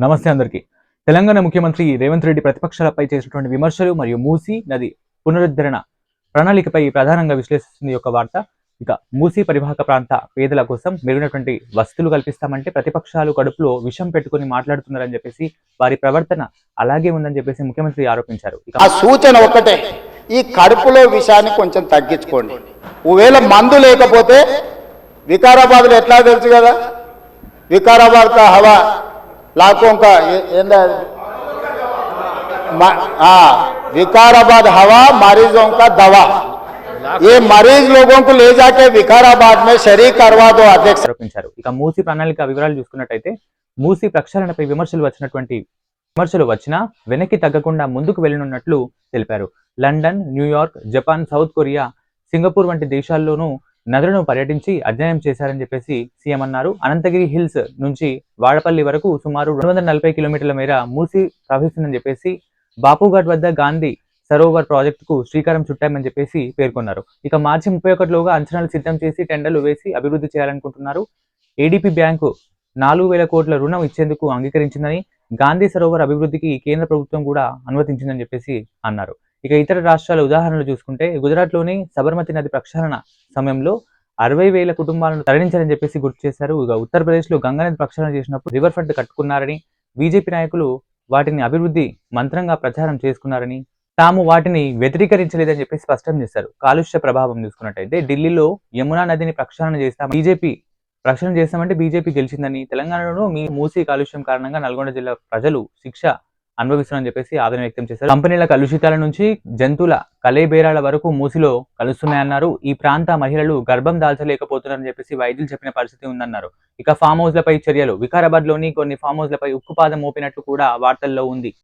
నమస్తే అందరికీ. తెలంగాణ ముఖ్యమంత్రి రేవంత్ రెడ్డి ప్రతిపక్షాలపై చేసినటువంటి విమర్శలు మరియు మూసీ నది పునరుద్ధరణ ప్రణాళికపై ప్రధానంగా విశ్లేషిస్తుంది ఒక యొక్క వార్త. ఇక మూసీ పరివాహక ప్రాంత పేదల కోసం మెరుగునటువంటి వసతులు కల్పిస్తామంటే ప్రతిపక్షాలు కడుపులో విషం పెట్టుకుని మాట్లాడుతున్నారని చెప్పేసి వారి ప్రవర్తన అలాగే ఉందని చెప్పేసి ముఖ్యమంత్రి ఆరోపించారు. ఆ సూచన ఒక్కటే. ఈ కడుపులో విషాన్ని కొంచెం తగ్గించుకోండి. ఒకవేళ మందు లేకపోతే వికారాబాద్లో ఎట్లా తెలుసు కదా? వికారాబాద్ హవా? లాఖోं का ఏ- ఏందా అది? మ- ఆ, వికారాబాద్ हवा मरीजों का दवा ये मरीज लोगों को ले जाके विकाराबाद में शरीक करवा दो अध्यक्ष ఆరోపించారు ఇక మూసీ ప్రణాళిక వివరాలు చూసుకున్నట్టయితే మూసీ ప్రక్షాళనపై విమర్శలు వచ్చినటువంటి విమర్శలు వచ్చినా వెనక్కి తగ్గకుండా ముందుకు వెళ్ళనున్నట్లు తెలిపారు London New York Japan South Korea Singapore వంటి దేశాల్లోనూ నదులను పర్యటించి అధ్యయనం చేశారని చెప్పేసి సీఎం అన్నారు. అనంతగిరి హిల్స్ నుంచి వాడపల్లి వరకు సుమారు రెండు వందల నలభై కిలోమీటర్ల మేర మూసి ప్రవహిస్తుందని చెప్పేసి బాపుఘాట్ వద్ద గాంధీ సరోవర్ ప్రాజెక్టుకు శ్రీకారం చుట్టామని చెప్పేసి పేర్కొన్నారు. ఇక మార్చి ముప్పై ఒకటిలోగా అంచనాలు సిద్ధం చేసి టెండర్లు వేసి అభివృద్ధి చేయాలనుకుంటున్నారు. ఏడీపీ బ్యాంకు నాలుగు వేల కోట్ల రుణం ఇచ్చేందుకు అంగీకరించిందని గాంధీ సరోవర్ అభివృద్ధికి కేంద్ర ప్రభుత్వం కూడా అనుమతించిందని చెప్పేసి అన్నారు. ఇక ఇతర రాష్ట్రాల ఉదాహరణలు చూసుకుంటే గుజరాత్లోని సబర్మతి నది ప్రక్షాళన సమయంలో అరవై వేల కుటుంబాలను తరలించారని చెప్పేసి గుర్తు చేశారు. ఇక ఉత్తరప్రదేశ్లో గంగానది ప్రక్షాళన చేసినప్పుడు రివర్ ఫ్రంట్ కట్టుకున్నారని బీజేపీ నాయకులు వాటిని అభివృద్ధి మంత్రంగా ప్రచారం చేసుకున్నారని తాము వాటిని వ్యతిరేకరించలేదని చెప్పి స్పష్టం చేశారు. కాలుష్య ప్రభావం చూసుకున్నట్టయితే ఢిల్లీలో యమునా నదిని ప్రక్షాళన చేస్తాం బీజేపీ ప్రక్షాళన చేస్తామంటే బీజేపీ గెలిచిందని తెలంగాణలో మీ మూసీ కాలుష్యం కారణంగా నల్గొండ జిల్లా ప్రజలు శిక్ష అనుభవిస్తున్నారని చెప్పేసి ఆవేదన వ్యక్తం చేశారు. కంపెనీల కలుషితాల నుంచి జంతువుల కలేబేరాల వరకు మూసిలో కలుస్తున్నాయన్నారు. ఈ ప్రాంత మహిళలు గర్భం దాల్చలేకపోతున్నారని చెప్పేసి వైద్యులు చెప్పిన పరిస్థితి ఉందన్నారు. ఇక ఫామ్ హౌస్లపై చర్యలు. వికారాబాద్లోని కొన్ని ఫామ్ హౌస్లపై ఉక్కుపాదం మోపినట్టు కూడా వార్తల్లో ఉంది.